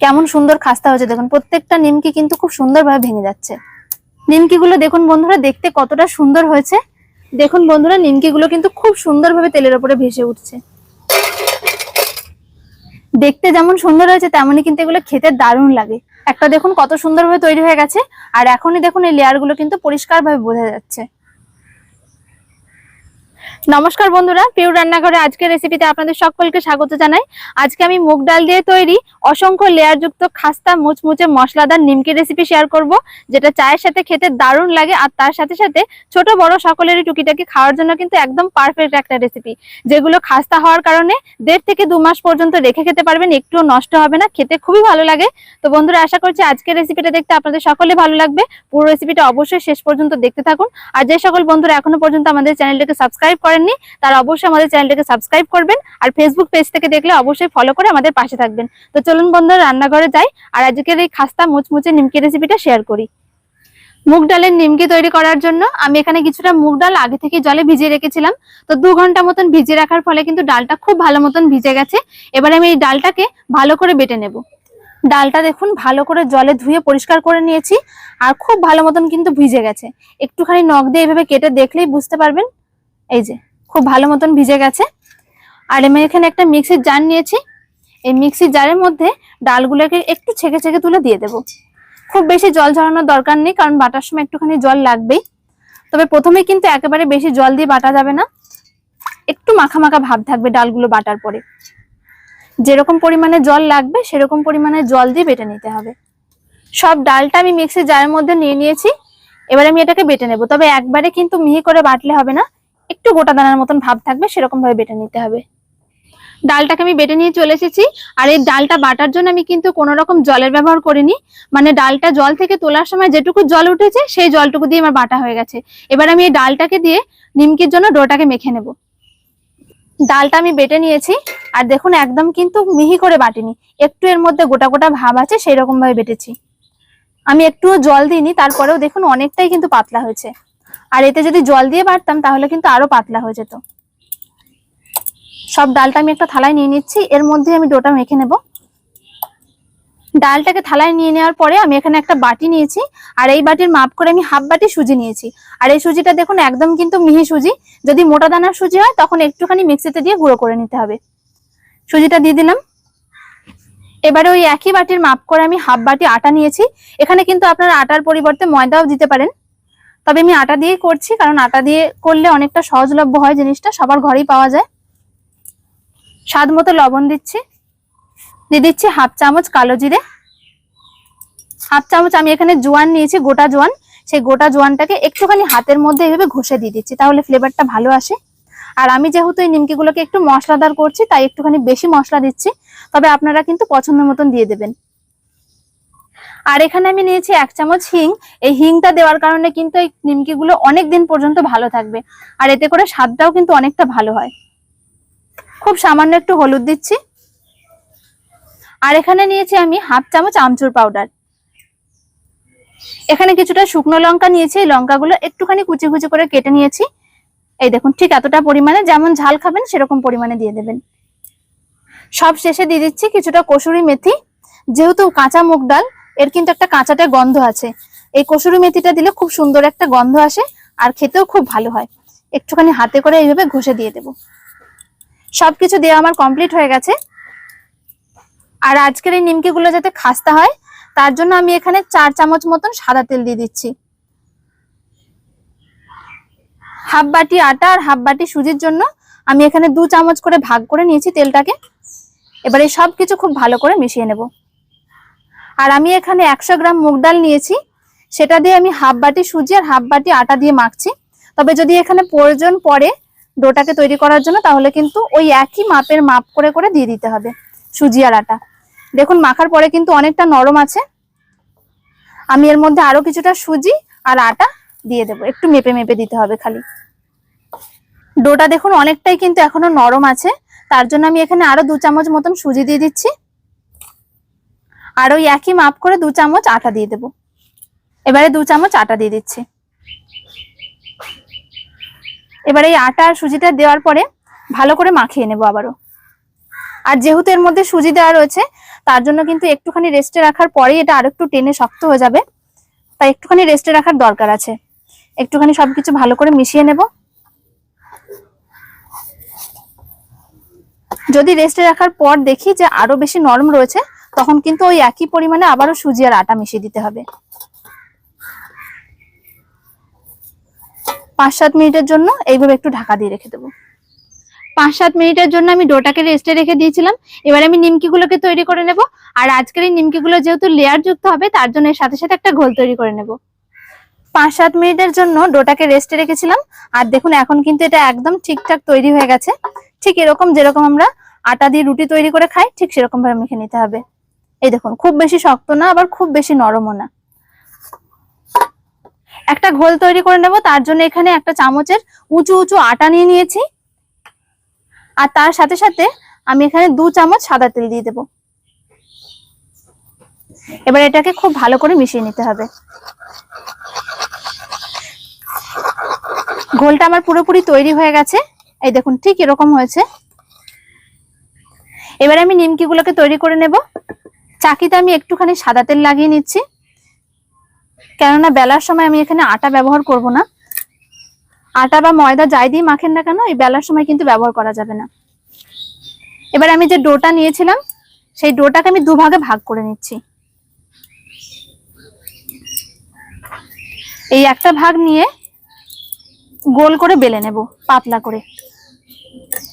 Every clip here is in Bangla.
কেমন সুন্দর খাস্তা হয়েছে দেখুন। প্রত্যেকটা নিমকি কিন্তু খুব সুন্দরভাবে ভেঙে যাচ্ছে। নিমকিগুলো দেখুন বন্ধুরা, দেখতে কতটা সুন্দর হয়েছে। দেখুন বন্ধুরা, নিমকিগুলো কিন্তু খুব সুন্দরভাবে তেলের ওপরে ভেসে উঠছে। দেখতে যেমন সুন্দর হয়েছে, তেমনই কিন্তু এগুলো খেতে দারুণ লাগে। একটা দেখুন কত সুন্দরভাবে তৈরি হয়ে গেছে। আর এখনই দেখুন এই লেয়ারগুলো কিন্তু পরিষ্কারভাবে বোঝা যাচ্ছে। নমস্কার বন্ধুরা পিউ রান্নাঘরে আজকের রেসিপিতে আপনাদের সকলকে স্বাগত জানাই। আজকে আমি মুগ ডাল দিয়ে তৈরি অসংখ্য লেয়ার যুক্ত খাস্তা, মুচমুচে মশলাদার নিমকি রেসিপি শেয়ার করব, যেটা চায়ের সাথে খেতে দারুণ লাগে আর তার সাথে সাথে ছোট বড় সকলেরই টুকিটাকি খাওয়ার জন্য কিন্তু একদম পারফেক্ট একটা রেসিপি যেগুলো খাস্তা হওয়ার কারণে দেড় থেকে দু মাস পর্যন্ত রেখে খেতে পারবেন, একটুও নষ্ট হবে না, খেতে খুবই ভালো লাগে। তো বন্ধুরা, আশা করছি আজকের রেসিপিটা দেখতে আপনাদের সকলে ভালো লাগবে। পুরো রেসিপিটা অবশ্যই শেষ পর্যন্ত দেখতে থাকুন। আর যে সকল বন্ধুরা এখনও পর্যন্ত আমাদের চ্যানেলটাকে সাবস্ক্রাইব করেননি, তারা অবশ্যই আমাদের চ্যানেলটাকে সাবস্ক্রাইব করবেন আর ফেসবুক পেজ থেকে দেখলে অবশ্যই ফলো করে আমাদের পাশে থাকবেন। তো চলুন বন্ধুরা, রান্নাঘরে যাই আর আজকের এই খাস্তা মুচমুচে নিমকি রেসিপিটা শেয়ার করি। মুগ ডালের নিমকি তৈরি করার জন্য আমি এখানে কিছুটা মুগ ডাল আগে থেকে জলে ভিজিয়ে রেখেছিলাম। তো দু ঘণ্টা মতন ভিজিয়ে রাখার ফলে কিন্তু ডালটা খুব ভালো মতন ভিজে গেছে। এবার আমি এই ডালটাকে ভালো করে বেটে নেব। ডালটা দেখুন ভালো করে জলে ধুয়ে পরিষ্কার করে নিয়েছি আর খুব ভালো মতন কিন্তু ভিজে গেছে। একটুখানি নখ দিয়ে এভাবে কেটে দেখলেই বুঝতে পারবেন এই যে, খুব ভালো মতন ভিজে গেছে। আর আমি এখানে একটা মিক্সির জার নিয়েছি। এই মিক্সির জারের মধ্যে ডালগুলোকে একটু ছেঁকে ছেঁকে তুলে দিয়ে দেব। খুব বেশি জল ঝরানোর দরকার নেই, কারণ বাটার সময় একটুখানি জল লাগবেই। তবে প্রথমে কিন্তু একেবারে বেশি জল দিয়ে বাটা যাবে না। একটু মাখা মাখা ভাব থাকবে ডালগুলো বাটার পরে। যেরকম পরিমাণে জল লাগবে, সেরকম পরিমাণে জল দিয়ে বেটে নিতে হবে। সব ডালটা আমি মিক্সির জারের মধ্যে নিয়ে নিয়েছি। এবার আমি এটাকে বেটে নেব। তবে একবারে কিন্তু মিহি করে বাটলে হবে না। একটু গোটা দানার মতন ভাব থাকবে, সেরকম ভাবে বেটে নিতে হবে। ডালটাকে আমি বেটে নিয়ে চলে এসেছি, আর এই ডালটা বাটার জন্য আমি কিন্তু কোনো রকম জলের ব্যবহার করিনি। মানে ডালটা জল থেকে তোলার সময় যেটুকু জল উঠেছে, সেই জলটুকু দিয়ে আমার বাটা হয়ে গেছে। এবার আমি এই ডালটাকে দিয়ে নিমকির জন্য ডোটাকে মেখে নেব। ডালটা আমি বেটে নিয়েছি, আর দেখুন একদম কিন্তু মিহি করে বাটিনি। একটু এর মধ্যে গোটা গোটা ভাব আছে সেই রকম ভাবে বেটেছি। আমি একটুও জল দিইনি, তারপরেও দেখুন অনেকটাই কিন্তু পাতলা হয়েছে। আর এতে যদি জল দিয়ে বাটতাম তাহলে কিন্তু আরও পাতলা হয়ে যেত। সব ডালটা আমি একটা থালায় নিয়ে নিচ্ছি। এর মধ্যে আমি ডোটা মেখে নেব। ডালটাকে থালায় নিয়ে নেওয়ার পরে আমি এখানে একটা বাটি নিয়েছি। আর এই বাটির মাপ করে আমি হাফ বাটি সুজি নিয়েছি। আর এই সুজিটা দেখুন, একদম কিন্তু মিহি সুজি। যদি মোটা দানার সুজি হয়, তখন একটুখানি মিক্সিতে দিয়ে গুঁড়ো করে নিতে হবে। সুজিটা দিয়ে দিলাম। এবারে ওই একই বাটির মাপ করে আমি হাফ বাটি আটা নিয়েছি। এখানে কিন্তু আপনারা আটার পরিবর্তে ময়দাও দিতে পারেন। তবে আমি আটা দিয়ে করছি, কারণ আটা দিয়ে করলে অনেকটা সহজলভ্য হয় জিনিসটা, সবার ঘরেই পাওয়া যায়। স্বাদ মতো লবণ দিচ্ছি। দিয়ে দিচ্ছি হাফ চামচ কালো জিরে। হাফ চামচ আমি এখানে জোয়ান নিয়েছি, গোটা জোয়ান। সেই গোটা জোয়ানটাকে একটুখানি হাতের মধ্যে এইভাবে ঘষে দিয়ে দিচ্ছি, তাহলে ফ্লেভারটা ভালো আসে। আর আমি যেহেতু এই নিমকিগুলোকে একটু মশলাদার করছি, তাই একটুখানি বেশি মশলা দিচ্ছি। তবে আপনারা কিন্তু পছন্দ মতন দিয়ে দেবেন। আর এখানে আমি নিয়েছি এক চামচ হিং। এই হিংটা দেওয়ার কারণে কিন্তু এই নিমকিগুলো অনেক দিন পর্যন্ত ভালো থাকবে। আর এতে করে স্বাদটাও কিন্তু অনেকটা ভালো হয়। খুব সামান্য একটু হলুদ দিচ্ছি। আর এখানে নিয়েছি আমি হাফ চামচ আমচুর পাউডার। এখানে কিছুটা শুকনো লঙ্কা নিয়েছি। এই লঙ্কাগুলো একটুখানি কুচি কুচি করে কেটে নিয়েছি। এই দেখুন, ঠিক এতটা পরিমাণে যেমন ঝাল খাবেন, সেরকম পরিমাণে দিয়ে দেবেন। সব শেষে দিয়ে দিচ্ছি কিছুটা কসুরি মেথি। যেহেতু কাঁচা মুগ ডাল এর কিন্তু একটা কাঁচাটা গন্ধ আছে। এই কসুরি মেথিটা দিলে খুব সুন্দর একটা গন্ধ আসে আর খেতেও খুব ভালো হয়। একটুখানি হাতে করে এইভাবে ঘষে দিয়ে দেব। সবকিছু দেওয়া আমার কমপ্লিট হয়ে গেছে। আর আজকের এই নিমকিগুলো যাতে খাস্তা হয়, তার জন্য আমি এখানে চার চামচ মতন সাদা তেল দিয়ে দিচ্ছি। হাফ বাটি আটা আর হাফ বাটি সুজির জন্য আমি এখানে দু চামচ করে ভাগ করে নিয়েছি তেলটাকে। এবারে সব কিছু খুব ভালো করে মিশিয়ে নেব। আর আমি এখানে একশো গ্রাম মুগ ডাল নিয়েছি। সেটা দিয়ে আমি হাফ বাটি সুজি আর হাফ বাটি আটা দিয়ে মাখছি। তবে যদি এখানে প্রয়োজন পড়ে ডোটাকে তৈরি করার জন্য, তাহলে কিন্তু ওই একই মাপের মাপ করে করে দিয়ে দিতে হবে সুজি আর আটা। দেখুন, মাখার পরে কিন্তু অনেকটা নরম আছে। আমি এর মধ্যে আরও কিছুটা সুজি আর আটা দিয়ে দেবো। একটু মেপে মেপে দিতে হবে খালি। ডোটা দেখুন, অনেকটাই কিন্তু এখনও নরম আছে। তার জন্য আমি এখানে আরও দু চামচ মতন সুজি দিয়ে দিচ্ছি। আর ওই একই মাপ করে দু চামচ আটা দিয়ে দেবো। এবারে দু চামচ আটা দিয়ে দিচ্ছি। এবারে এই আটা আর সুজিটা দেওয়ার পরে ভালো করে মাখিয়ে নেব আবারও। আর যেহেতু এর মধ্যে সুজি দেওয়া রয়েছে, তার জন্য কিন্তু একটুখানি রেস্টে রাখার পরেই এটা আরেকটু টেনে শক্ত হয়ে যাবে। তাই একটুখানি রেস্টে রাখার দরকার আছে। একটুখানি সবকিছু ভালো করে মিশিয়ে নেব। যদি রেস্টে রাখার পর দেখি যে আরও বেশি নরম রয়েছে তখন কিন্তু ওই একই পরিমাণে আবারও সুজি আর আটা মিশিয়ে দিতে হবে। পাঁচ সাত মিনিটের জন্য এইভাবে একটু ঢাকা দিয়ে রেখে দেবো। পাঁচ সাত মিনিটের জন্য আমি ডোটাকে রেস্টে রেখে দিয়েছিলাম। এবার আমি নিমকিগুলোকে তৈরি করে নেব। আর আজকের এই নিমকিগুলো যেহেতু লেয়ার যুক্ত হবে, তার জন্য এর সাথে সাথে একটা ঘোল তৈরি করে নেব। পাঁচ সাত মিনিটের জন্য ডোটাকে রেস্টে রেখেছিলাম। আর দেখুন, এখন কিন্তু এটা একদম ঠিকঠাক তৈরি হয়ে গেছে। ঠিক এরকম যেরকম আমরা আটা দিয়ে রুটি তৈরি করে খাই, ঠিক সেরকম ভাবে মেখে নিতে হবে। এই দেখুন, খুব বেশি শক্ত না, আবার খুব বেশি নরমও না। একটা ঘোল তৈরি করে নেব, তার জন্য এখানে একটা চামচের উঁচু উঁচু আটা নিয়ে নিয়েছি। আর তার সাথে সাথে আমি এখানে দু চামচ সাদা তেল দিয়ে দেব। এবার এটাকে খুব ভালো করে মিশিয়ে নিতে হবে। ঘোলটা আমার পুরোপুরি তৈরি হয়ে গেছে। এই দেখুন, ঠিক এরকম হয়েছে। এবার আমি নিমকিগুলোকে তৈরি করে নেব। চাকিতে আমি একটুখানি সাদা তেল লাগিয়ে নিচ্ছি। কেননা বেলার সময় আমি এখানে আটা ব্যবহার করব না। আটা বা ময়দা যাই দিয়ে মাখেন না কেন, এই বেলার সময় কিন্তু ব্যবহার করা যাবে না। এবার আমি যে ডোটা নিয়েছিলাম, সেই ডোটাকে আমি দুভাগে ভাগ করে নিচ্ছি। এই একটা ভাগ নিয়ে গোল করে বেলে নেব, পাতলা করে।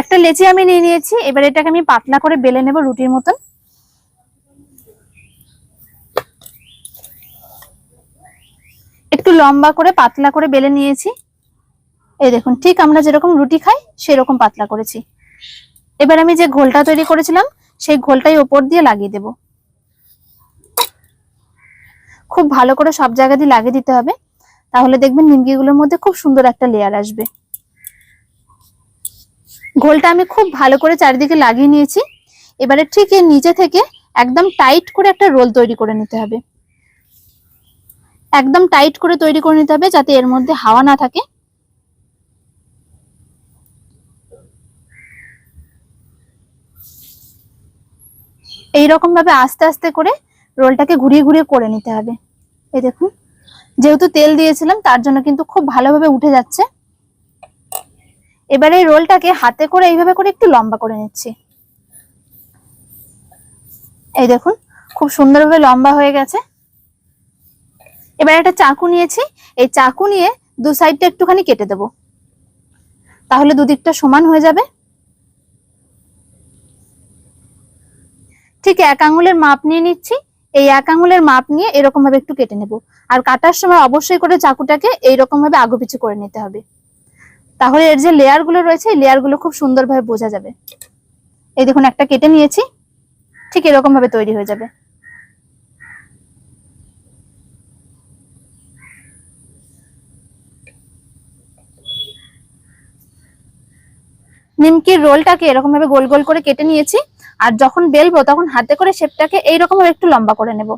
একটা লেচি আমি নিয়ে নিয়েছি, এবার এটাকে আমি পাতলা করে বেলে নেব রুটির মতন। লম্বা করে, পাতলা করে বেলে নিয়েছি। এই দেখুন, ঠিক আমরা যেরকম রুটি খাই, সেরকম পাতলা করেছি। এবার আমি যে ঘোলটা তৈরি করেছিলাম, সেই ঘোলটাই ওপর দিয়ে লাগিয়ে দেব। খুব ভালো করে সব জায়গা দিয়ে লাগিয়ে দিতে হবে। তাহলে দেখবেন নিমকিগুলোর মধ্যে খুব সুন্দর একটা লেয়ার আসবে। ঘোলটা আমি খুব ভালো করে চারিদিকে লাগিয়ে নিয়েছি। এবারে ঠিক এর নিচে থেকে একদম টাইট করে একটা রোল তৈরি করে নিতে হবে। একদম টাইট করে তৈরি করে নিতে হবে যাতে এর মধ্যে হাওয়া না থাকে। এইরকম ভাবে আস্তে আস্তে করে রোলটাকে ঘুরিয়ে ঘুরিয়ে করে নিতে হবে। এই দেখুন, যেহেতু তেল দিয়েছিলাম, তার জন্য কিন্তু খুব ভালোভাবে উঠে যাচ্ছে। এবারে এই রোলটাকে হাতে করে এইভাবে করে একটু লম্বা করে নিচ্ছি। এই দেখুন, খুব সুন্দরভাবে লম্বা হয়ে গেছে। এবার একটা চাকু নিয়েছি, এই চাকু নিয়ে দু সাইডটা একটুখানি কেটে দেব। তাহলে দুদিকটা সমান হয়ে যাবে। ঠিক এক আঙুলের মাপ নিয়ে নিচ্ছি, এই এক আঙুলের মাপ নিয়ে এরকম ভাবে একটু কেটে নেব। আর কাটার সময় অবশ্যই করে চাকুটাকে এইরকম ভাবে আগু পিছু করে নিতে হবে। তাহলে এর যে লেয়ারগুলো রয়েছে, এই লেয়ারগুলো খুব সুন্দরভাবে বোঝা যাবে। এই দেখুন, একটা কেটে নিয়েছি, ঠিক এরকম ভাবে তৈরি হয়ে যাবে। নিমকির রোলটাকে এরকম ভাবে গোল গোল করে কেটে নিয়েছি। আর যখন বেলবো, তখন হাতে করে শেপটাকে এইরকম ভাবে একটু লম্বা করে নেব।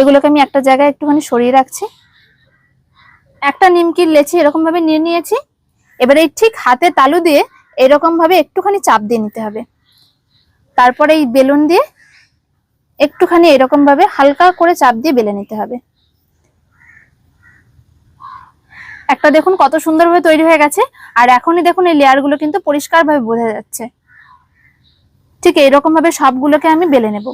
এগুলোকে আমি একটা জায়গায় একটুখানি সরিয়ে রাখছি। একটা নিমকির লেচি এরকম ভাবে নিয়ে নিয়েছি। এবারে এই ঠিক হাতে তালু দিয়ে এরকম ভাবে একটুখানি চাপ দিয়ে নিতে হবে। তারপরে এই বেলুন দিয়ে একটুখানি এরকম ভাবে হালকা করে চাপ দিয়ে বেলে নিতে হবে। একটা দেখুন কত সুন্দরভাবে তৈরি হয়ে গেছে, আর এখনই দেখুন এই লেয়ারগুলো কিন্তু পরিষ্কার ভাবে বোঝা যাচ্ছে। ঠিক এইরকম ভাবে সবগুলোকে আমি বেলে নেব।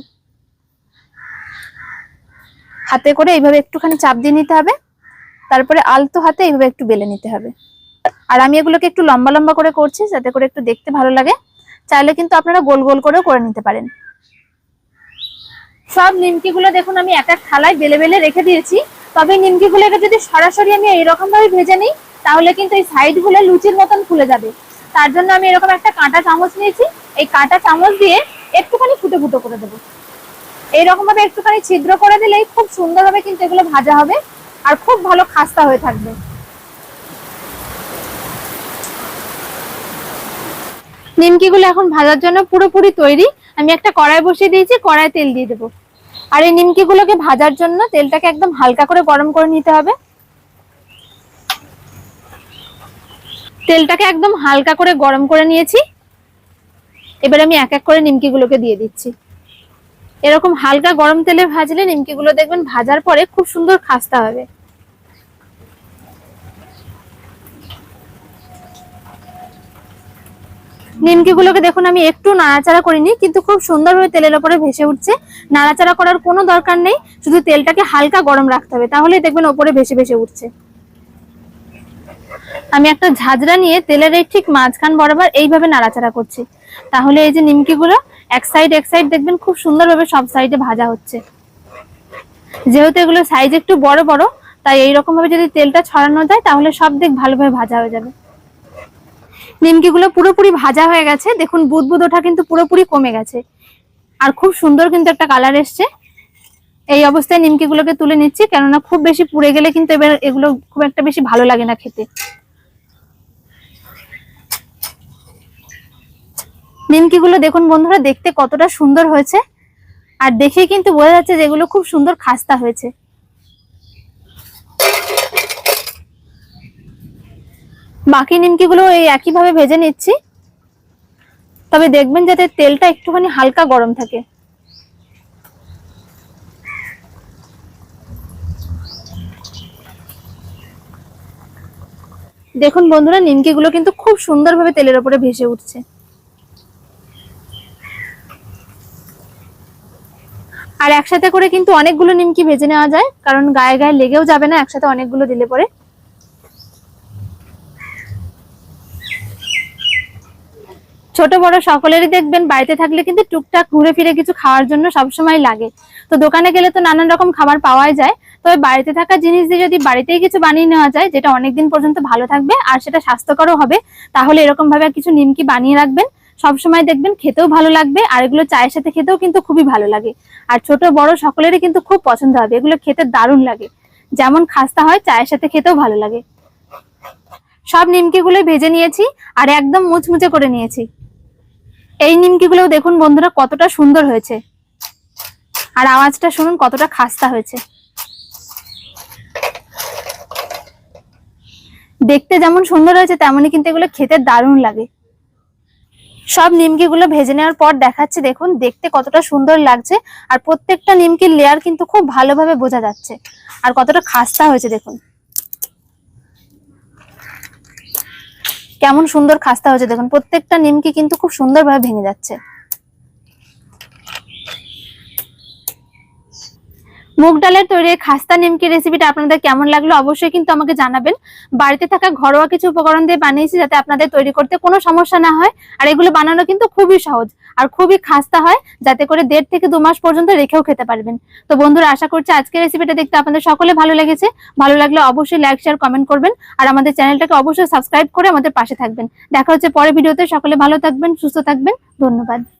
হাতে করে এইভাবে একটুখানি চাপ দিয়ে নিতে হবে, তারপরে আলতো হাতে এইভাবে একটু বেলে নিতে হবে। আর আমি এগুলোকে একটু লম্বা লম্বা করে করছি, যাতে করে একটু দেখতে ভালো লাগে। চাইলে কিন্তু আপনারা গোল গোল করেও করে নিতে পারেন। সব নিমকি গুলো দেখুন আমি এক এক থালায় বেলে বেলে রেখে দিয়েছি। তবে নিমকি গুলোকে যদি সরাসরি আমি এরকম ভাবে ভেজে নিই, তাহলে কিন্তু এই সাইডগুলো লুচির মতন ফুলে যাবে। তার জন্য আমি এরকম একটা কাঁটা চামচ নিয়েছি। এই কাঁটা চামচ দিয়ে একটুখানি ফুটো ফুটো করে দেবো। এইরকম ভাবে একটুখানি ছিদ্র করে দিলেই খুব সুন্দরভাবে কিন্তু এগুলো ভাজা হবে আর খুব ভালো খাস্তা হয়ে থাকবে। নিমকিগুলো এখন ভাজার জন্য পুরোপুরি তৈরি। আমি একটা কড়াই বসিয়ে দিয়েছি কড়াই তেল দিয়ে দেবো। আর এই নিমকিগুলোকে ভাজার জন্য তেলটাকে একদম হালকা করে গরম করে নিতে হবে। তেলটাকে একদম হালকা করে গরম করে নিয়েছি। এবার আমি এক এক করে নিমকিগুলোকে দিয়ে দিচ্ছি। এরকম হালকা গরম তেলে ভাজলে নিমকিগুলো দেখবেন ভাজার পরে খুব সুন্দর খাস্তা হবে। নিমকিগুলোকে দেখুন, আমি একটু নাড়াচাড়া করিনি, কিন্তু খুব সুন্দরভাবে তেলের ওপরে ভেসে উঠছে। নাড়াচাড়া করার কোনো দরকার নেই, শুধু তেলটাকে হালকা গরম রাখতে হবে, তাহলেই দেখবেন ওপরে ভেসে ভেসে উঠছে। আমি একটা ঝাঁঝরা নিয়ে তেলের এই ঠিক মাঝখান বরাবর এইভাবে নাড়াচাড়া করছি। তাহলে এই যে নিমকিগুলো, এক সাইড এক সাইড দেখবেন খুব সুন্দরভাবে সব সাইডে ভাজা হচ্ছে। যেহেতু এগুলো সাইজ একটু বড় বড়, তাই এইরকম ভাবে যদি তেলটা ছড়ানো যায়, তাহলে সব দিক ভালোভাবে ভাজা হয়ে যাবে। নিমকিগুলো পুরোপুরি ভাজা হয়ে গেছে। দেখুন বুদবুদ ওঠা কিন্তু পুরোপুরি কমে গেছে। আর খুব সুন্দর কিন্তু একটা কালার এসছে। এই অবস্থায় নিমকিগুলোকে তুলে নিচ্ছি, কেননা খুব বেশি পুড়ে গেলে কিন্তু এবার এগুলো খুব একটা বেশি ভালো লাগে না খেতে। নিমকিগুলো দেখুন বন্ধুরা, দেখতে কতটা সুন্দর হয়েছে। আর দেখে কিন্তু বোঝা যাচ্ছে যে এগুলো খুব সুন্দর খাস্তা হয়েছে। বাকি নিমকিগুলো এই একইভাবে ভেজে নিচ্ছি। তবে দেখবেন যাতে তেলটা একটুখানি হালকা গরম থাকে। দেখুন বন্ধুরা, নিমকিগুলো কিন্তু খুব সুন্দরভাবে তেলের ওপরে ভেসে উঠছে। আর একসাথে করে কিন্তু অনেকগুলো নিমকি ভেজে নেওয়া যায়, কারণ গায়ে গায়ে লেগেও যাবে না, একসাথে অনেকগুলো দিলে পরে। ছোট বড় সকলেরই দেখবেন, বাড়িতে থাকলে কিন্তু টুকটাক ঘুরে ফিরে কিছু খাওয়ার জন্য সবসময় লাগে। তো দোকানে গেলে তো নানান রকম খাবার পাওয়াই যায়। তবে বাড়িতে থাকা জিনিস দিয়ে যদি বাড়িতেই কিছু বানিয়ে নেওয়া যায়, যেটা অনেকদিন পর্যন্ত ভালো থাকবে আর সেটা স্বাস্থ্যকরও হবে, তাহলে এরকম ভাবে কিছু নিমকি বানিয়ে রাখবেন। সবসময় দেখবেন খেতেও ভালো লাগবে আর এগুলো চায়ের সাথে খেতেও কিন্তু খুবই ভালো লাগে। আর ছোট বড় সকলেরই কিন্তু খুব পছন্দ হবে, এগুলো খেতে দারুণ লাগে। যেমন খাস্তা হয়, চায়ের সাথে খেতেও ভালো লাগে। সব নিমকিগুলো ভেজে নিয়েছি আর একদম মুচমুচে করে নিয়েছি। এই নিমকিগুলো দেখুন বন্ধুরা, কতটা সুন্দর হয়েছে। আর আওয়াজটা শুনুন, কতটা খাস্তা হয়েছে। দেখতে যেমন সুন্দর হয়েছে, তেমনই কিন্তু এগুলো খেতে দারুণ লাগে। সব নিমকিগুলো ভেজে নেওয়ার পর দেখাচ্ছি, দেখুন, দেখতে কতটা সুন্দর লাগছে। আর প্রত্যেকটা নিমকির লেয়ার কিন্তু খুব ভালোভাবে বোঝা যাচ্ছে। আর কতটা খাস্তা হয়েছে, দেখুন। কেমন সুন্দর খাস্তা হয়েছে দেখুন প্রত্যেকটা নিমকি কিন্তু খুব সুন্দরভাবে ভেঙে যাচ্ছে। মুগ ডালের তৈরি খাস্তা নিমকি রেসিপিটা আপনাদের কেমন লাগল অবশ্যই কিন্তু আমাকে জানাবেন। বাড়িতে থাকা ঘরোয়া কিছু উপকরণ দিয়ে বানিয়েছি যাতে আপনাদের তৈরি করতে কোনো সমস্যা না হয়। আর এগুলো বানানো কিন্তু খুবই সহজ আর খুবই খাস্তা হয়, যাতে করে দেড় থেকে দু মাস পর্যন্ত রেখেও খেতে পারবেন। তো বন্ধুরা, আশা করছি আজকের রেসিপিটা দেখতে আপনাদের সকলে ভালো লেগেছে। ভালো লাগলে অবশ্যই লাইক শেয়ার কমেন্ট করবেন আর আমাদের চ্যানেলটাকে অবশ্যই সাবস্ক্রাইব করে আমাদের পাশে থাকবেন। দেখা হচ্ছে পরের ভিডিওতে। সকলে ভালো থাকবেন, সুস্থ থাকবেন। ধন্যবাদ।